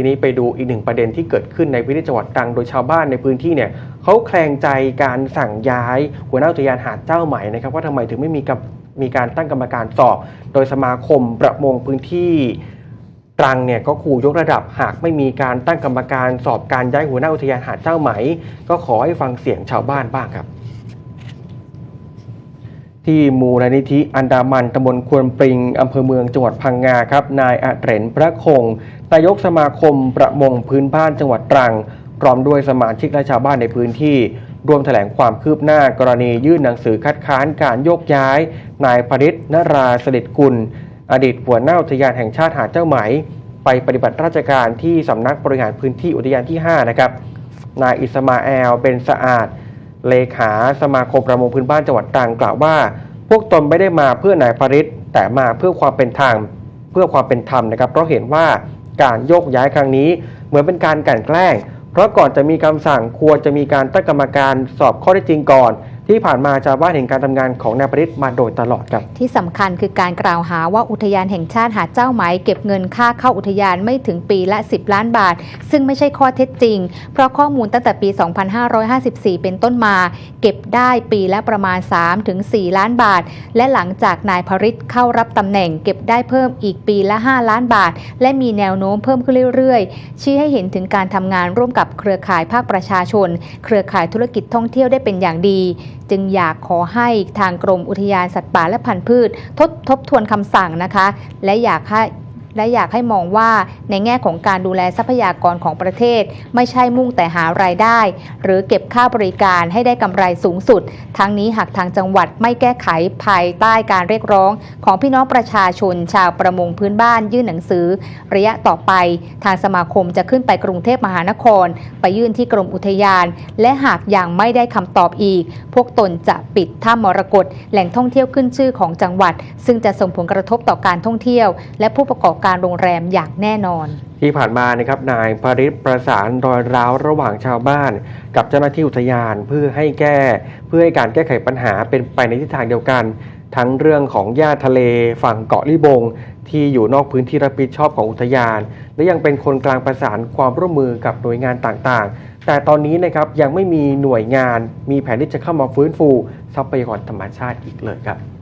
ทีนี้ไปดูอีกหนึ่งประเด็นที่เกิดขึ้นในพื้นที่จังหวัดตรังโดยชาวบ้านในพื้นที่เนี่ยเขาแคลงใจการสั่งย้ายหัวหน้าอุทยานหาดเจ้าใหม่นะครับว่าทำไมถึงไม่มีกับมีการตั้งกรรมการสอบ โดยสมาคมประมงพื้นที่ตรังเนี่ยก็ขู่ยกระดับหากไม่มีการตั้งกรรมการสอบการย้ายหัวหน้าอุทยานหาดเจ้าไหม ก็ขอให้ฟังเสียงชาวบ้านบ้างครับ ที่มูลนิธิอันดามันตำบลควนปริงอำเภอเมืองจังหวัดพังงาครับ นายอัเรนพระคงนายกสมาคมประมงพื้นบ้านจังหวัดตรังพร้อมด้วยสมาชิกและชาวบ้านในพื้นที่ร่วมแถลงความคืบหน้ากรณียื่นหนังสือคัดค้านการโยกย้าย นายพริษนราสลิดกุล อดีตหัวหน้าอุทยานแห่งชาติหาดเจ้าไหม ไปปฏิบัติราชการที่สำนักบริหารพื้นที่อุทยานที่ 5 นะครับ นายอิสมาแอลเบนสะอาด เลขาสมาคมประมงพื้นบ้านจังหวัดตรังกล่าวว่า พวกตนไม่ได้มาเพื่อนายพริษแต่มาเพื่อความเป็นธรรมเพื่อความเป็นธรรมนะครับ เพราะเห็นว่าการโยกย้ายครั้งนี้ เหมือนเป็นการกลั่นแกล้ง เพราะก่อนจะมีคำสั่งควรจะมีการตั้งกรรมการสอบข้อได้จริงก่อน ที่ผ่านมาชาวบ้านเห็นการทำงานของนายพริษมาโดยตลอดครับ ที่สำคัญคือการกล่าวหาว่าอุทยานแห่งชาติหาดเจ้าไหมเก็บเงินค่าเข้าอุทยานไม่ถึงปีละ 10 ล้านบาท ซึ่งไม่ใช่ข้อเท็จจริง เพราะข้อมูลตั้งแต่ปี 2554 เป็นต้นมา เก็บได้ปีละประมาณ 3-4 ล้านบาท และหลังจากนายพริตเข้ารับตำแหน่ง เก็บได้เพิ่มอีกปีละ 5 ล้านบาท และมีแนวโน้มเพิ่มขึ้นเรื่อยๆ ชี้ให้เห็นถึงการทำงานร่วมกับเครือข่ายภาคประชาชน เครือข่ายธุรกิจท่องเที่ยวได้เป็นอย่างดีจึงอยากขอให้ทางกรมอุทยานสัตว์ป่าและพันธุ์พืช ทบทบทวนคำสั่งนะคะ และอยากให้ และอยากให้มองว่าในแง่ของการดูแลทรัพยากรของประเทศ ไม่ใช่มุ่งแต่หารายได้ หรือเก็บค่าบริการให้ได้กำไรสูงสุด ทั้งนี้หากทางจังหวัดไม่แก้ไขภายใต้การเรียกร้อง ของพี่น้องประชาชนชาวประมงพื้นบ้านยื่นหนังสือ ระยะต่อไป ทางสมาคมจะขึ้นไปกรุงเทพมหานคร ไปยื่นที่กรมอุทยาน และหากยังไม่ได้คำตอบอีก พวกตนจะปิดถ้ำมรกตแหล่งท่องเที่ยวขึ้นชื่อของจังหวัด ซึ่งจะส่งผลกระทบต่อการท่องเที่ยว และผู้ประกอบการโรงแรมอย่างแน่นอน ที่ผ่านมานะครับนายพริษประสานรอยร้าวระหว่างชาวบ้าน กับเจ้าหน้าที่อุทยานเพื่อให้แก้เพื่อให้การแก้ไขปัญหาเป็นไปในทิศทางเดียวกัน ทั้งเรื่องของหญ้าทะเลฝั่งเกาะลิบง ที่อยู่นอกพื้นที่รับผิดชอบของอุทยาน และยังเป็นคนกลางประสานความร่วมมือกับหน่วยงานต่างๆ แต่ตอนนี้นะครับยังไม่มีหน่วยงาน มีแผนที่จะเข้ามาฟื้นฟูทรัพยากรธรรมชาติอีกเลยครับ